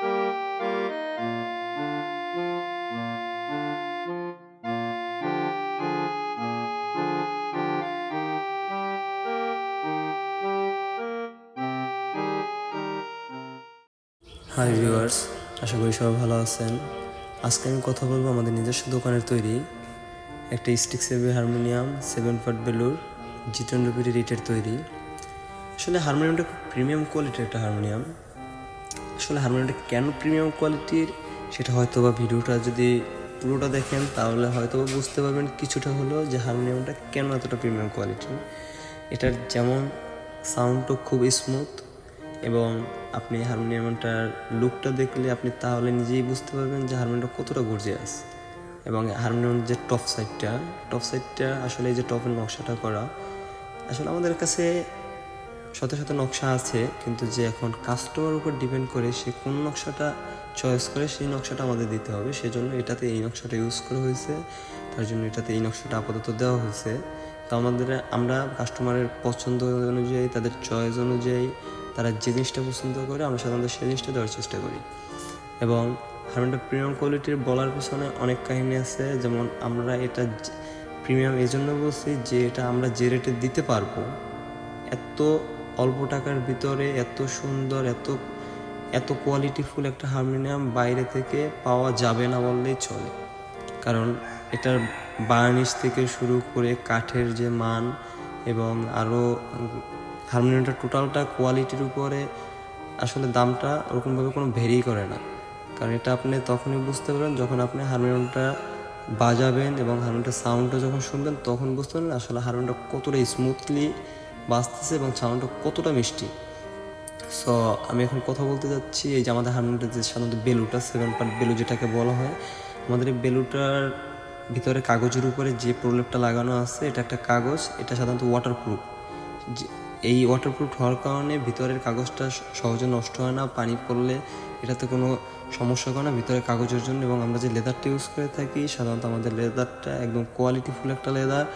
Hi viewers আশা করি সবাই ভালো আছেন। আজকে আমি কথা বলব আমাদের নিজস্ব দোকানের তৈরি একটা স্টিক সেভি হারমোনিয়াম সেভেন পার্ট বেলুর জিটন রুপির রেটের তৈরি। আসলে হারমোনিয়ামটা খুব প্রিমিয়াম কোয়ালিটির একটা হারমোনিয়াম আসলে হারমোনিয়ামটা কেন প্রিমিয়াম কোয়ালিটির সেটা হয়তো বা ভিডিওটা যদি পুরোটা দেখেন, তাহলে হয়তো বুঝতে পারবেন কিছুটা হলো যে হারমোনিয়ামটা কেন এতটা প্রিমিয়াম কোয়ালিটির এটার যেমন সাউন্ডও খুব স্মুথ এবং আপনি হারমোনিয়ামটার লুকটা দেখলে আপনি তাহলে নিজেই বুঝতে পারবেন যে হারমোনিয়ামটা কতটা গর্জিয়াস এবং হারমোনিয়ামের যে টপ সাইডটা টপ সাইডটা আসলে এই যে টপের নকশাটা করা, আসলে আমাদের কাছে শত শত নকশা আছে, কিন্তু যে এখন কাস্টমার উপর ডিপেন্ড করে সে কোন নকশাটা চয়েস করে সেই নকশাটা আমাদের দিতে হবে। সেজন্য এটাতে এই নকশাটা ইউজ করা হয়েছে, তার জন্য এটাতে এই নকশাটা আপাতত দেওয়া হয়েছে। তো আমাদের, আমরা কাস্টমারের পছন্দ অনুযায়ী, তাদের চয়েস অনুযায়ী তারা যে জিনিসটা পছন্দ করে, আমরা সাধারণত সেই জিনিসটা দেওয়ার চেষ্টা করি। এবং হারমোনিয়ামটা প্রিমিয়াম কোয়ালিটির বলার পিছনে অনেক কাহিনী আছে, যেমন আমরা এটা প্রিমিয়াম এই জন্য বলছি যে এটা আমরা যে রেটে দিতে পারব, এত অল্প টাকার ভিতরে এত সুন্দর, এত এত কোয়ালিটিফুল একটা হারমোনিয়াম বাইরে থেকে পাওয়া যাবে না বললেই চলে। কারণ এটার বার্নিশ থেকে শুরু করে কাঠের যে মান এবং আরও হারমোনিয়ামটা টোটালটা কোয়ালিটির উপরে আসলে দামটা ওরকমভাবে কোনো ভেরি করে না। কারণ এটা আপনি তখনই বুঝতে পারবেন যখন আপনি হারমোনিয়ামটা বাজাবেন এবং হারমোনিয়ামটা সাউন্ডটা যখন শুনবেন, তখন বুঝতে পারবেন আসলে হারমোনিয়ামটা কতটা স্মুথলি বাজতেছে এবং সাউন্ডটা কতটা মিষ্টি। সো আমি এখন কথা বলতে যাচ্ছি, এই যে আমাদের হারমোনিয়ামটা যে সাধারণত বেলুটা সেভেন পার্ট বেলু যেটাকে বলা হয়, আমাদের এই বেলুটার ভিতরে কাগজের উপরে যে প্রলেপটা লাগানো আছে, এটা একটা কাগজ, এটা সাধারণত ওয়াটারপ্রুফ এই ওয়াটারপ্রুফ হওয়ার কারণে ভিতরের কাগজটা সহজে নষ্ট হয় না, পানি পড়লে এটাতে কোনো সমস্যা করে না, ভিতরে কাগজের জন্য এবং আমরা যে লেদারটা ইউজ করে থাকি, সাধারণত আমাদের লেদারটা একদম কোয়ালিটিফুল একটা লেদার,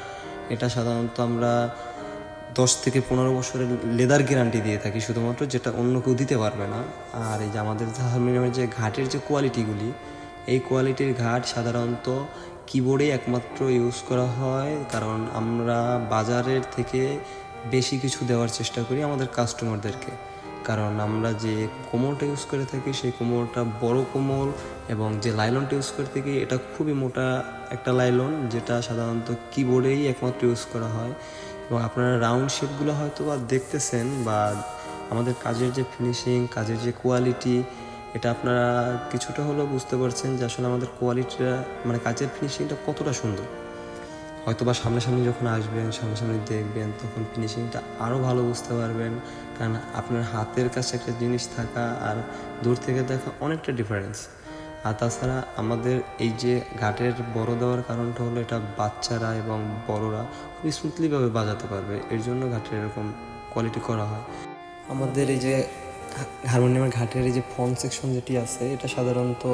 এটা সাধারণত আমরা দশ থেকে পনেরো বছরের লেদার গ্যারান্টি দিয়ে থাকি শুধুমাত্র, যেটা অন্য কেউ দিতে পারবে না। আর এই যে আমাদের হারমোনিয়ামের যে ঘাটের যে কোয়ালিটিগুলি, এই কোয়ালিটির ঘাট সাধারণত কিবোর্ডে একমাত্র ইউজ করা হয়, কারণ আমরা বাজারের থেকে বেশি কিছু দেওয়ার চেষ্টা করি আমাদের কাস্টমারদেরকে। কারণ আমরা যে কোমরটা ইউজ করে থাকি, সেই কোমরটা বড় কোমল এবং যে লাইলনটা ইউজ করে থাকি, এটা খুবই মোটা একটা লাইলন, যেটা সাধারণত কিবোর্ডেই একমাত্র ইউজ করা হয়। এবং আপনারা রাউন্ড শেপগুলো হয়তো বা দেখতেছেন বা আমাদের কাজের যে ফিনিশিং কাজের যে কোয়ালিটি এটা আপনারা কিছুটা হলেও বুঝতে পারছেন যে আসলে আমাদের কোয়ালিটিটা মানে কাজের ফিনিশিংটা কতটা সুন্দর। হয়তো বা সামনাসামনি যখন আসবেন, সামনাসামনি দেখবেন, তখন ফিনিশিংটা আরও ভালো বুঝতে পারবেন। কারণ আপনার হাতের কাছে একটা জিনিস থাকা আর দূর থেকে দেখা অনেকটা ডিফারেন্স আর তাছাড়া আমাদের এই যে ঘাটের বড় দেওয়ার কারণটা হলো এটা বাচ্চারা এবং বড়রা খুব স্মুথলিভাবে বাজাতে পারবে। এর জন্য ঘাটের এরকম কোয়ালিটি করা হয়। আমাদের এই যে হারমোনিয়ামের ঘাটের এই যে ফোন সেকশন যেটি আছে, এটা সাধারণত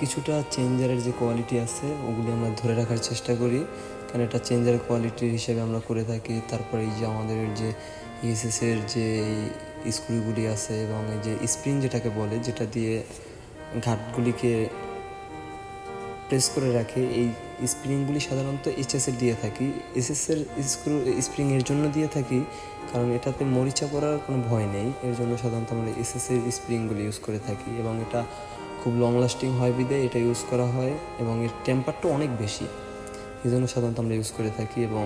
কিছুটা চেঞ্জারের যে কোয়ালিটি আছে, ওগুলি আমরা ধরে রাখার চেষ্টা করি। কারণ এটা চেঞ্জার কোয়ালিটি হিসেবে আমরা করে থাকি। তারপরে এই যে আমাদের যে ইএসএসের যে স্ক্রুগুলি আছে এবং এই যে স্প্রিং যেটাকে বলে, যেটা দিয়ে ঘাটগুলিকে প্রেস করে রাখে। এই স্প্রিংগুলি সাধারণত এইচএসের দিয়ে থাকি। এসএস এর স্ক্রু স্প্রিং এর জন্য দিয়ে থাকি, কারণ এটাতে মরিচা পড়ার কোনো ভয় নেই। এর জন্য সাধারণত আমরা এসএস এর স্প্রিংগুলি ইউজ করে থাকি এবং এটা খুব লং লাস্টিং হয় বিদে এটা ইউজ করা হয় এবং এর টেম্পারটা অনেক বেশি। এই জন্য সাধারণত আমরা ইউজ করে থাকি এবং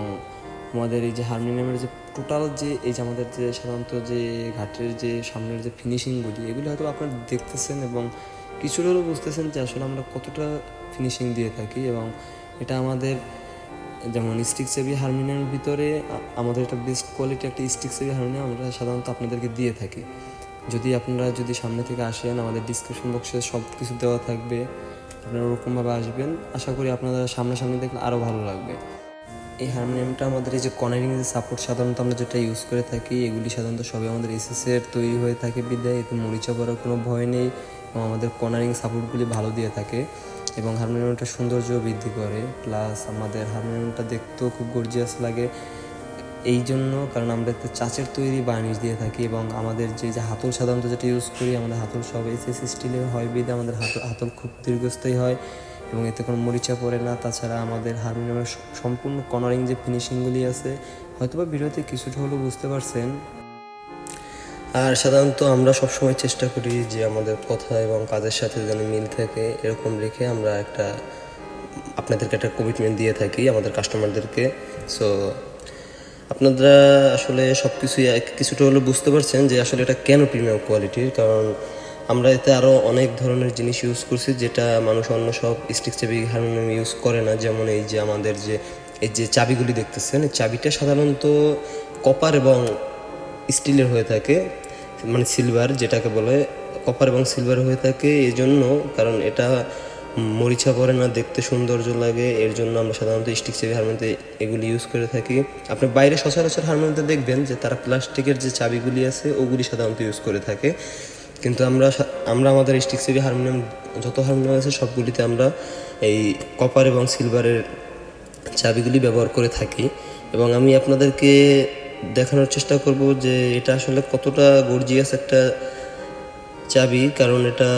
আমাদের এই যে হারমোনিয়ামের যে টোটাল যে, এই যে আমাদের যে সাধারণত যে ঘাটের যে সামনের যে ফিনিশিংগুলি এগুলি হয়তো আপনারা দেখতেছেন এবং কিছুটা হলেও বুঝতেছেন যে আসলে আমরা কতটা ফিনিশিং দিয়ে থাকি এবং এটা আমাদের, যেমন স্টিক সেভি হারমোনিয়ামের ভিতরে আমাদের একটা বেস্ট কোয়ালিটি একটা স্টিক সেভি হারমোনিয়াম আমরা সাধারণত আপনাদেরকে দিয়ে থাকি। যদি আপনারা যদি সামনে থেকে আসেন, আমাদের ডিসক্রিপশন বক্সে সব কিছু দেওয়া থাকবে, আপনারা ওরকমভাবে আসবেন। আশা করি আপনারা সামনাসামনি দেখলে আরও ভালো লাগবে। এই হারমোনিয়ামটা আমাদের এই যে কর্নারিং যে সাপোর্ট সাধারণত আমরা যেটা ইউজ করে থাকি, এগুলি সাধারণত সবই আমাদের এসএস এর তৈরি হয়ে থাকে বিদায়, এতে মরিচা পড়ার কোনো ভয় নেই। আমাদের কর্নারিং সাপোর্টগুলি ভালো দিয়ে থাকে এবং হারমোনিয়ামটা সৌন্দর্য বৃদ্ধি করে। প্লাস আমাদের হারমোনিয়ামটা দেখতেও খুব গর্জিয়াস লাগে। এই জন্য কারণ আমরা একটা চাচের তৈরি বার্নিশ দিয়ে থাকি এবং আমাদের যে যে হাতল সাধারণত যেটা ইউজ করি, আমাদের হাতল সব এস এস স্টিলের হয় বিধে আমাদের হাতল হাতল খুব দীর্ঘস্থায়ী হয় এবং এতে কোনো মরিচা পড়ে না। তাছাড়া আমাদের হারমোনিয়ামের সম্পূর্ণ কর্নারিং যে ফিনিশিংগুলি আছে, হয়তোবা ভিডিওতে কিছুটা হলেও বুঝতে পারছেন। আর সাধারণত আমরা সবসময় চেষ্টা করি যে আমাদের কথা এবং কাজের সাথে যেন মিল থাকে, এরকম রেখে আমরা একটা, আপনাদেরকে একটা কমিটমেন্ট দিয়ে থাকি, আমাদের কাস্টমারদেরকে সো আপনারা আসলে সব কিছুই কিছুটা হলে বুঝতে পারছেন যে আসলে এটা কেন প্রিমিয়াম কোয়ালিটির কারণ আমরা এতে আরও অনেক ধরনের জিনিস ইউজ করছি যেটা মানুষ অন্য সব স্টিক চাবি হারমোনিয়াম ইউজ করে না। যেমন এই যে আমাদের যে, এই যে চাবিগুলি দেখতেছেন চাবিটা সাধারণত কপার এবং স্টিলের হয়ে থাকে। মানে সিলভার যেটাকে বলে কপার এবং সিলভার হয়ে থাকে। এই জন্য কারণ এটা মরিচা পরে না, দেখতে সৌন্দর্য লাগে। এর জন্য আমরা সাধারণত স্টিক চাবি হারমোনিয়ামে এগুলি ইউজ করে থাকি। আপনি বাইরে সচরাচর হারমোনিয়ামতে দেখবেন যে তারা প্লাস্টিকের যে চাবিগুলি আছে, ওগুলি সাধারণত ইউজ করে থাকে। কিন্তু আমরা আমরা আমাদের স্টিক চাবি হারমোনিয়াম যত হারমোনিয়াম আছে, সবগুলিতে আমরা এই কপার এবং সিলভারের চাবিগুলি ব্যবহার করে থাকি। এবং আমি আপনাদেরকে দেখানোর চেষ্টা করব যে এটা আসলে কতটা গর্জিয়াস একটা চাবি, কারণ এটা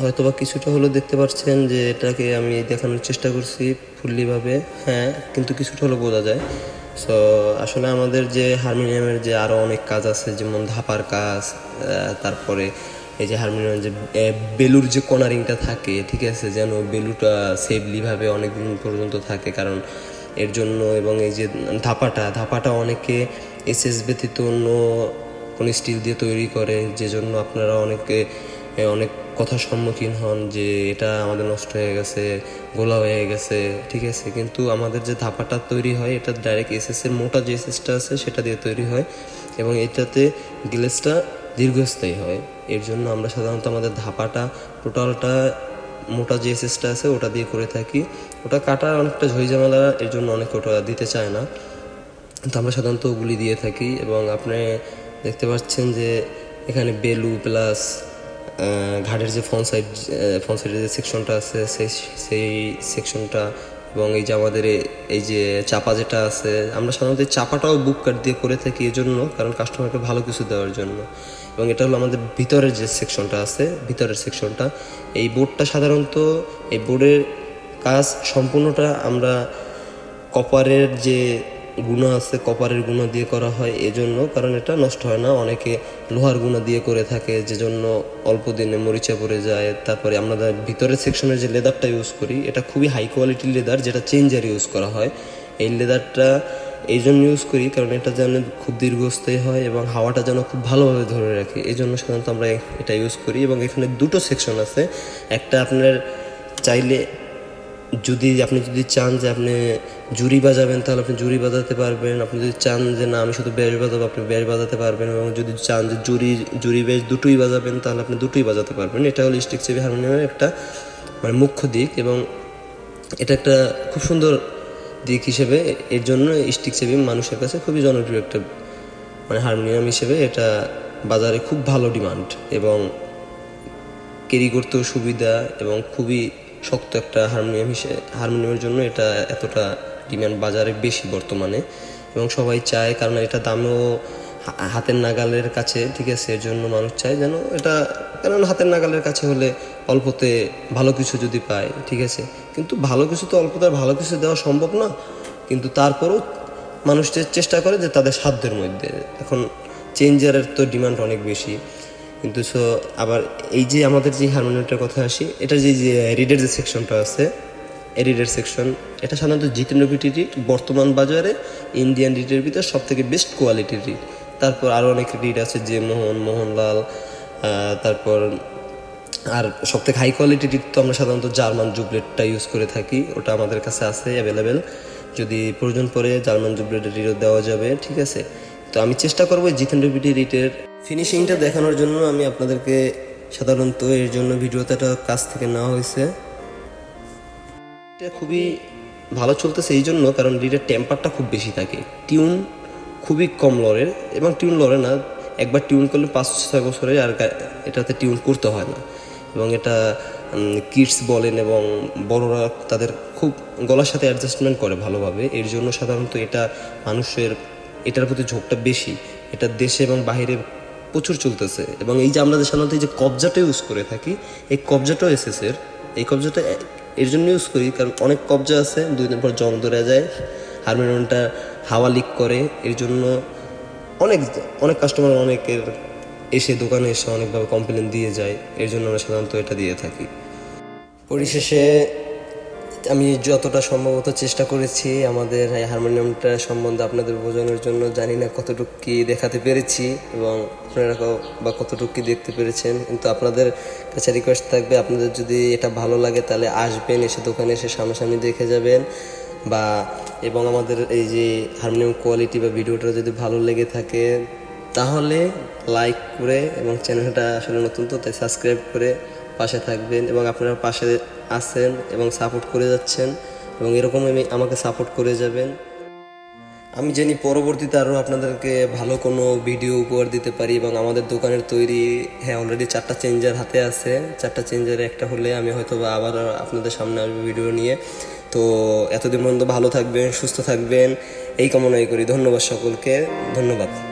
হয়তোবা কিছুটা হলেও দেখতে পাচ্ছেন যে এটাকে আমি দেখানোর চেষ্টা করছি ফুললিভাবে। হ্যাঁ কিন্তু কিছুটা হলেও বোঝা যায়। সো আসলে আমাদের যে হারমোনিয়ামের যে আরও অনেক কাজ আছে, যেমন ধাপার কাজ তারপরে এই যে হারমোনিয়াম যে বেলুর যে কর্নারিংটা থাকে, ঠিক আছে, যেন বেলুটা সেফলিভাবে অনেক দিন পর্যন্ত থাকে, কারণ এর জন্য এবং এই যে ধাপাটা ধাপাটা অনেকে এসএস ব্যতীত অন্য কোনো স্টিল দিয়ে তৈরি করে যে জন্য আপনারা অনেকে অনেক কথার সম্মুখীন হন যে এটা আমাদের নষ্ট হয়ে গেছে, গোলা হয়ে গেছে, ঠিক আছে? কিন্তু আমাদের যে ধাপাটা তৈরি হয়, এটা ডাইরেক্ট এসএস এর মোটা যে এসএসটা আছে, সেটা দিয়ে তৈরি হয় এবং এটাতে গ্লেসটা দীর্ঘস্থায়ী হয়। এর জন্য আমরা সাধারণত আমাদের ধাপাটা, টোটালটা মোটা যে এসএসটা আছে, ওটা দিয়ে করে থাকি। ওটা কাটার অনেকটা ঝইঝামেলা এর জন্য অনেকে ওটা দিতে চায় না। তো আমরা সাধারণত ওগুলি দিয়ে থাকি এবং আপনি দেখতে পাচ্ছেন যে এখানে বেলু প্লাস ঘাটের যে ফ্রন্ট সাইড ফ্রন্ট সাইডের যে সেকশনটা আছে, সেই সেই সেকশনটা এবং এই যে আমাদের এই যে চাপা যেটা আছে, আমরা সাধারণত চাপাটাও বুক কাট দিয়ে করে থাকি এই জন্য কারণ কাস্টমারকে ভালো কিছু দেওয়ার জন্য। এবং এটা হলো আমাদের ভিতরের যে সেকশনটা আছে, ভিতরের সেকশনটা এই বোর্ডটা সাধারণত, এই বোর্ডের কাজ সম্পূর্ণটা আমরা কপারের যে গুণা আছে, কপারের গুণা দিয়ে করা হয়, এজন্য, কারণ এটা নষ্ট হয় না। অনেকে লোহার গুণা দিয়ে করে থাকে যে জন্য অল্প দিনে মরিচা পড়ে যায়। তারপরে আমরা ভিতরের সেকশনের যে লেদারটা ইউজ করি, এটা খুবই হাই কোয়ালিটির লেদার, যেটা চেঞ্জার ইউজ করা হয়। এই লেদারটা এই জন্য ইউজ করি, কারণ এটা যেন খুব দীর্ঘস্থায়ী হয় এবং হাওয়াটা যেন খুব ভালোভাবে ধরে রাখে। এই জন্য সাধারণত আমরা এটা ইউজ করি। এবং এখানে দুটো সেকশন আছে। একটা আপনার চাইলে যদি আপনি যদি চান যে আপনি জুরি বাজাবেন, তাহলে আপনি জুরি বাজাতে পারবেন। আপনি যদি চান যে না, আমি শুধু ব্যাস বাজাবো, আপনি ব্যাস বাজাতে পারবেন। এবং যদি চান যে জুরি জুরি ব্যাস দুটোই বাজাবেন, তাহলে আপনি দুটোই বাজাতে পারবেন। এটা হলো স্টিক চেবি হারমোনিয়ামের একটা মানে মুখ্য দিক এবং এটা একটা খুব সুন্দর দিক হিসেবে এর জন্য স্টিক চেবি মানুষের কাছে খুবই জনপ্রিয় একটা মানে হারমোনিয়াম হিসেবে এটা বাজারে খুব ভালো ডিমান্ড এবং ক্যারি করতেও সুবিধা এবং খুবই শক্ত একটা হারমোনিয়াম হিসেবে হারমোনিয়ামের জন্য এটা এতটা ডিমান্ড বাজারে বেশি বর্তমানে। এবং সবাই চায়, কারণ এটা দামও হাতের নাগালের কাছে, ঠিক আছে? এর জন্য মানুষ চায় যেন এটা কারণ হাতের নাগালের কাছে হলে অল্পতে ভালো কিছু যদি পায়, ঠিক আছে? কিন্তু ভালো কিছু তো অল্পতে ভালো কিছু দেওয়া সম্ভব না। কিন্তু তারপরও মানুষ চেষ্টা করে যে তাদের সাধ্যের মধ্যে। এখন চেঞ্জারের তো ডিমান্ড অনেক বেশি। কিন্তু সো, আবার এই যে আমাদের যে হারমোনিয়ামটার কথা আসি এটার যে যে রিডের যে সেকশনটা আছে রিডের সেকশন এটা সাধারণত জিতেন্দ্র বিটি রিড বর্তমান বাজারে ইন্ডিয়ান রিডের ভিতরে সব থেকে বেস্ট কোয়ালিটির রিড তারপর আরও অনেক রিড আছে, যে মোহন, মোহনলাল তারপর আর সব থেকে হাই কোয়ালিটির তো আমরা সাধারণত জার্মান জুবলেটটা ইউজ করে থাকি, ওটা আমাদের কাছে আছে অ্যাভেলেবেল যদি প্রয়োজন পড়ে জার্মান জুবলেটের রিডও দেওয়া যাবে, ঠিক আছে? তো আমি চেষ্টা করব জিতেন্দ্র বিটি রিটের ফিনিশিংটা দেখানোর জন্য আমি আপনাদেরকে সাধারণত এর জন্য ভিডিওটা কাছ থেকে নেওয়া হয়েছে। এটা খুবই ভালো চলতেছে এই জন্য কারণ রিডের টেম্পারটা খুব বেশি থাকে। টিউন খুবই কম লড়ের এবং টিউন লড়ে না, একবার টিউন করলে পাঁচ ছয় বছরে আর এটাতে টিউন করতে হয় না। এবং এটা কিডস বলেন এবং বড়রা তাদের খুব গলার সাথে অ্যাডজাস্টমেন্ট করে ভালোভাবে। এর জন্য সাধারণত এটা মানুষের, এটার প্রতি ঝোঁকটা বেশি। এটা দেশে এবং বাইরে প্রচুর চলতেছে এবং এই যে আমরা যে সাধারণত এই যে কবজাটা ইউজ করে থাকি, এই কবজাটাও এসএসের এই কবজাটা এর জন্য ইউজ করি কারণ অনেক কবজা আছে, দুই দিন পর জং ধরে যায়, হারমোনিয়ামটা হাওয়া লিক করে। এর জন্য অনেক অনেক কাস্টমার অনেকের এসে দোকানে এসে অনেকভাবে কমপ্লেন দিয়ে যায়। এর জন্য আমরা সাধারণত এটা দিয়ে থাকি। পরিশেষে আমি যতটা সম্ভবত চেষ্টা করেছি আমাদের হারমোনিয়ামটা সম্বন্ধে আপনাদের বোঝানোর জন্য, জানি না কতটুকু কি দেখাতে পেরেছি এবং আপনারা বা কতটুকু কি দেখতে পেরেছেন, কিন্তু আপনাদের কাছে রিকোয়েস্ট থাকবে, আপনাদের যদি এটা ভালো লাগে তাহলে আসবেন, এসে দোকানে এসে সামনাসামনি দেখে যাবেন বা, এবং আমাদের এই যে হারমোনিয়াম কোয়ালিটি বা ভিডিওটা যদি ভালো লেগে থাকে, তাহলে লাইক করে এবং চ্যানেলটা আসলে নতুন তো, তাই সাবস্ক্রাইব করে পাশে থাকবেন এবং আপনারা পাশে আছেন এবং সাপোর্ট করে যাচ্ছেন এবং এরকম আমি আমাকে সাপোর্ট করে যাবেন। আমি জানি পরবর্তীতে আরও আপনাদেরকে ভালো কোনো ভিডিও উপহার দিতে পারি এবং আমাদের দোকানের তৈরি হ্যাঁ অলরেডি চারটা চেঞ্জার হাতে আছে। চারটা চেঞ্জারে, একটা হলে আমি হয়তো বা আবার আপনাদের সামনে আসব ভিডিও নিয়ে। তো এতদিন পর্যন্ত ভালো থাকবেন, সুস্থ থাকবেন। এই কামনাই করি। ধন্যবাদ সকলকে। ধন্যবাদ।